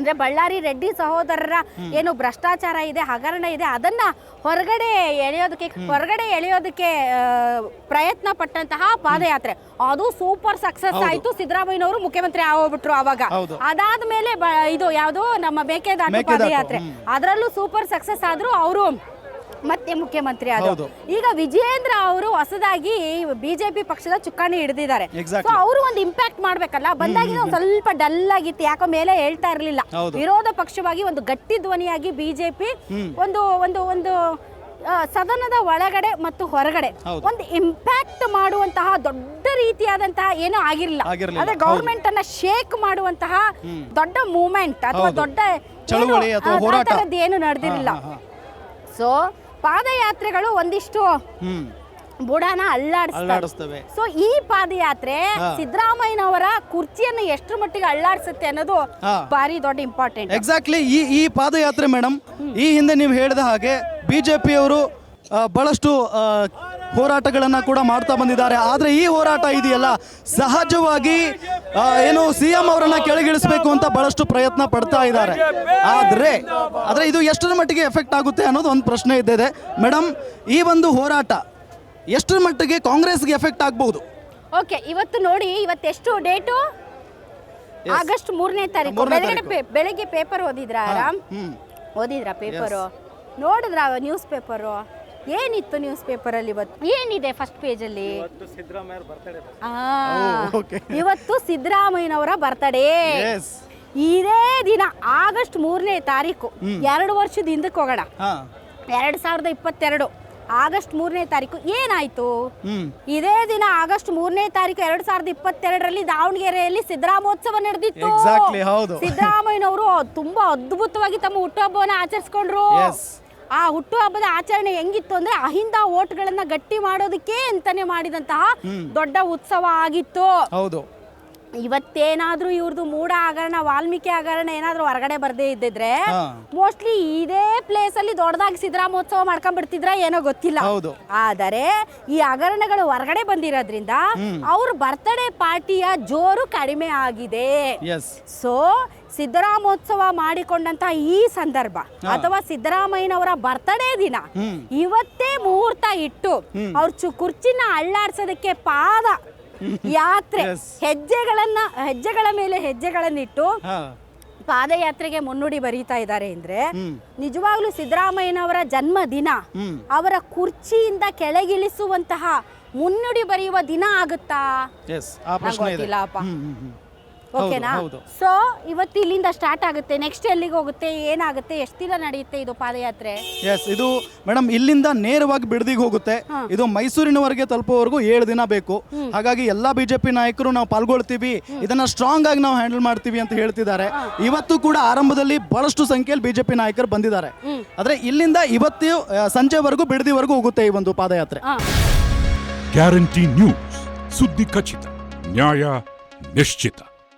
ಅಂದ್ರೆ ಬಳ್ಳಾರಿ ರೆಡ್ಡಿ ಸಹೋದರರ ಏನು ಭ್ರಷ್ಟಾಚಾರ ಇದೆ ಹಗರಣ ಇದೆ ಅದನ್ನ ಹೊರಗಡೆ ಎಳೆಯೋದಕ್ಕೆ ಹೊರಗಡೆ ಎಳೆಯೋದಕ್ಕೆ ಪ್ರಯತ್ನ ಪಟ್ಟಂತಹ ಪಾದಯಾತ್ರೆ. ಅದು ಸೂಪರ್ ಸಕ್ಸಸ್ ಆಯ್ತು. ಸಿದ್ದರಾಮಯ್ಯನವರು ಮುಖ್ಯಮಂತ್ರಿ ಆಗೋಗ್ಬಿಟ್ರು ಅವಾಗ. ಅದಾದ ಅದಾದ್ಮೇಲೆ ಬ- ಇದು ಯಾವುದು ನಮ್ಮ ಮೇಕೆದಾಟು, ಪಾದಯಾತ್ರೆ. ಅದರಲ್ಲೂ ಸೂಪರ್ ಸಕ್ಸಸ್ ಆದ್ರೂ ಅವರು ಮತ್ತೆ ಮುಖ್ಯಮಂತ್ರಿ ಆದ್ರು. ಈಗ ವಿಜಯೇಂದ್ರ ಅವರು ಹೊಸದಾಗಿ ಬಿಜೆಪಿ ಪಕ್ಷದ ಚುಕ್ಕಾಣಿ ಹಿಡಿದಿದ್ದಾರೆ. ಸೊ ಅವರು ಒಂದು ಇಂಪ್ಯಾಕ್ಟ್ ಮಾಡ್ಬೇಕಲ್ಲ? ಬಂದಾಗಿನ ಒಂದು ಸ್ವಲ್ಪ ಡಲ್ ಆಗಿತ್ತು. ಯಾಕೋ ಮೇಲೆ ಹೇಳ್ತಾ ಇರಲಿಲ್ಲ. ವಿರೋಧ ಪಕ್ಷವಾಗಿ ಒಂದು ಗಟ್ಟಿ ಧ್ವನಿಯಾಗಿ ಬಿಜೆಪಿ ಒಂದು ಒಂದು ಒಂದು ಸದನದ ಒಳಗಡೆ ಮತ್ತು ಹೊರಗಡೆ ಒಂದು ಇಂಪ್ಯಾಕ್ಟ್ ಮಾಡುವಂತಹ ದೊಡ್ಡ ರೀತಿಯಾದಂತಹ ಏನೂ ಆಗಿರಲಿಲ್ಲ. ಅದೇ ಗೌರ್ಮೆಂಟ್ ಅನ್ನ ಶೇಕ್ ಮಾಡುವಂತಹ ದೊಡ್ಡ ಮೂವ್ಮೆಂಟ್ ಅಥವಾ ದೊಡ್ಡ. ಏನು ನಡೆದಿರಲಿಲ್ಲ. ಸೊ ಪಾದಯಾತ್ರೆಗಳು ಒಂದಿಷ್ಟು ಬುಡನ ಅಲ್ಲಾಡಿಸ್ತವೆ. ಸೊ ಈ ಪಾದಯಾತ್ರೆ. ಸಿದ್ದರಾಮಯ್ಯನವರ ಕುರ್ಚಿಯನ್ನು ಎಷ್ಟು ಮಟ್ಟಿಗೆ ಅಲ್ಲಾಡಿಸುತ್ತೆ ಅನ್ನೋದು. ಭಾರಿ ದೊಡ್ಡ ಇಂಪಾರ್ಟೆಂಟ್ ಎಕ್ಸಾಕ್ಟ್ಲಿ ಈ ಈ ಪಾದಯಾತ್ರೆ ಮೇಡಮ್ ಈ ಹಿಂದೆ ನೀವು ಹೇಳಿದ ಹಾಗೆ ಬಿಜೆಪಿಯವರು ಬಹಳಷ್ಟು ಹೋರಾಟಗಳನ್ನು ಕೂಡ ಮಾಡ್ತಾ ಬಂದಿದ್ದಾರೆ. ಆದರೆ ಈ ಹೋರಾಟ ಇದೆಯಲ್ಲ ಸಹಜವಾಗಿ ಏನು ಸಿ ಎಂ ಅವರನ್ನ ಕೆಳಗಿಳಿಸಬೇಕು ಅಂತ ಬಹಳಷ್ಟು ಪ್ರಯತ್ನ ಪಡ್ತಾ ಇದ್ದಾರೆ. ಆದ್ರೆ ಆದ್ರೆ ಇದು ಎಷ್ಟರ ಮಟ್ಟಿಗೆ ಎಫೆಕ್ಟ್ ಆಗುತ್ತೆ ಅನ್ನೋದು ಒಂದು ಪ್ರಶ್ನೆ ಇದ್ದಿದೆ. ಮೇಡಮ್ ಈ ಒಂದು ಹೋರಾಟ ಎಷ್ಟರ ಮಟ್ಟಿಗೆ ಕಾಂಗ್ರೆಸ್ಗೆ ಎಫೆಕ್ಟ್ ಆಗಬಹುದು? ಓಕೆ ಇವತ್ತು ನೋಡಿ ಇವತ್ತು ಎಷ್ಟು ಡೇಟು? ಆಗಸ್ಟ್ ಮೂರನೇ ತಾರೀಕು. ಬೆಳಗ್ಗೆ ಬೆಳಗ್ಗೆ ಪೇಪರ್ ಓದಿದ್ರಾ ಆರಾಮ್? ಓದಿದ್ರಾ ಪೇಪರು? ನೋಡಿದ್ರ ನ್ಯೂಸ್ ಪೇಪರು? ಏನಿತ್ತು ನ್ಯೂಸ್ ಪೇಪರಲ್ಲಿ ಇವತ್ತು? ಏನಿದೆ ಫಸ್ಟ್ ಪೇಜಲ್ಲಿ ಆ, okay. ಇವತ್ತು ಸಿದ್ದರಾಮಯ್ಯನವರ ಬರ್ತಡೇ ಎಸ್ ಇದೇ ದಿನ ಆಗಸ್ಟ್ ಮೂರನೇ ತಾರೀಕು. ಎರಡು ವರ್ಷದ ಹಿಂದಕ್ಕೆ ಹೋಗೋಣ. ಹಾ. ಎರಡು ಸಾವಿರದ ಇಪ್ಪತ್ತೆರಡು ಆಗಸ್ಟ್ ಮೂರನೇ ತಾರೀಕು. ಏನಾಯ್ತು? ಹ್ಮ್. ಇದೇ ದಿನ ಆಗಸ್ಟ್ ಮೂರನೇ ತಾರೀಕು ಎರಡ್ ಸಾವಿರದ ಇಪ್ಪತ್ತೆರಡರಲ್ಲಿ ದಾವಣಗೆರೆಯಲ್ಲಿ ಸಿದ್ದರಾಮೋತ್ಸವ ನಡೆದಿತ್ತು. Exactly, ಹೌದು. ಸಿದ್ದರಾಮಯ್ಯನವರು ತುಂಬಾ ಅದ್ಭುತವಾಗಿ ತಮ್ಮ ಹುಟ್ಟುಹಬ್ಬವನ್ನು ಆಚರಿಸ್ಕೊಂಡ್ರು. Yes. ಆ ಹುಟ್ಟುಹಬ್ಬದ ಆಚರಣೆ ಹೆಂಗಿತ್ತು ಅಂದ್ರೆ ಅಹಿಂದ ಓಟ್ಗಳನ್ನ ಗಟ್ಟಿ ಮಾಡೋದಕ್ಕೆ ಅಂತಾನೆ ಮಾಡಿದಂತಹ ದೊಡ್ಡ ಉತ್ಸವ ಆಗಿತ್ತು. ಹೌದು. ಇವತ್ತೇನಾದ್ರೂ ಇವ್ರದ್ದು ಮೂಡ ಹಗರಣ ವಾಲ್ಮೀಕಿ ಹಗರಣ ಏನಾದ್ರೂ ಹೊರಗಡೆ ಬರ್ದೇ ಇದ್ದಿದ್ರೆ ಮೋಸ್ಟ್ಲಿ ಇದೇ ಪ್ಲೇಸ್ ಅಲ್ಲಿ ದೊಡ್ಡದಾಗಿ ಸಿದ್ದರಾಮೋತ್ಸವ ಮಾಡ್ಕೊಂಡ್ಬಿಡ್ತಿದ್ರ ಏನೋ ಗೊತ್ತಿಲ್ಲ. ಆದರೆ ಈ ಹಗರಣಗಳು ಹೊರಗಡೆ ಬಂದಿರೋದ್ರಿಂದ ಅವ್ರ ಬರ್ತ್ಡೇ ಪಾರ್ಟಿಯ ಜೋರು ಕಡಿಮೆ ಆಗಿದೆ. ಸೊ ಸಿದ್ದರಾಮೋತ್ಸವ ಮಾಡಿಕೊಂಡಂತ ಈ ಸಂದರ್ಭ ಅಥವಾ ಸಿದ್ದರಾಮಯ್ಯನವರ ಬರ್ತಡೇ ದಿನ ಇವತ್ತೇ ಮುಹೂರ್ತ ಇಟ್ಟು ಅವ್ರ ಚು ಕುರ್ಚಿನ ಅಳ್ಳಾಡ್ಸೋದಕ್ಕೆ ಪಾದ ಯಾತ್ರೆ. ಹೆಜ್ಜೆಗಳನ್ನ ಹೆಜ್ಜೆಗಳ ಮೇಲೆ ಹೆಜ್ಜೆಗಳನ್ನಿಟ್ಟು ಪಾದಯಾತ್ರೆಗೆ ಮುನ್ನುಡಿ ಬರೀತಾ ಇದ್ದಾರೆ ಅಂದ್ರೆ. ನಿಜವಾಗ್ಲೂ ಸಿದ್ದರಾಮಯ್ಯನವರ ಜನ್ಮ ದಿನ ಅವರ ಕುರ್ಚಿಯಿಂದ ಕೆಳಗಿಳಿಸುವಂತಹ ಮುನ್ನುಡಿ ಬರೆಯುವ ದಿನ ಆಗುತ್ತಾ ಗೊತ್ತಿಲ್ಲಪ್ಪ. ಓಕೆನಾ ಹೌದು. ಸೊ ಇವತ್ತು ಇಲ್ಲಿಂದ ಸ್ಟಾರ್ಟ್ ಆಗುತ್ತೆ. ನೆಕ್ಸ್ಟ್ ಎಲ್ಲಿಗೆ ಹೋಗುತ್ತೆ? ಏನಾಗುತ್ತೆ? ಎಷ್ಟು ದಿನ ನಡೆಯುತ್ತೆ ಇದು ಪಾದಯಾತ್ರೆ? ಎಸ್ ಇದು ಮೇಡಮ್ ಇಲ್ಲಿಂದ ನೇರವಾಗಿ ಬಿಡದಿಗೆ ಹೋಗುತ್ತೆ. ಇದು ಮೈಸೂರಿನವರೆಗೆ ತಲುಪುವವರೆಗೂ ಏಳು ದಿನ ಬೇಕು. ಹಾಗಾಗಿ ಎಲ್ಲಾ ಬಿಜೆಪಿ ನಾಯಕರು ನಾವು ಪಾಲ್ಗೊಳ್ತೀವಿ. ಇದನ್ನ ಸ್ಟ್ರಾಂಗ್ ಆಗಿ ನಾವು ಹ್ಯಾಂಡಲ್ ಮಾಡ್ತೀವಿ ಅಂತ ಹೇಳ್ತಿದ್ದಾರೆ. ಇವತ್ತು ಕೂಡ ಆರಂಭದಲ್ಲಿ ಬಹಳಷ್ಟು ಸಂಖ್ಯೆಯಲ್ಲಿ ಬಿಜೆಪಿ ನಾಯಕರು ಬಂದಿದ್ದಾರೆ. ಆದ್ರೆ ಇಲ್ಲಿಂದ ಇವತ್ತು ಸಂಜೆವರೆಗೂ ಬಿಡದಿವರೆಗೂ ಹೋಗುತ್ತೆ ಈ ಒಂದು ಪಾದಯಾತ್ರೆ. ಗ್ಯಾರಂಟಿ ನ್ಯೂಸ್ ಸುದ್ದಿ ಖಚಿತ ನ್ಯಾಯ ನಿಶ್ಚಿತ.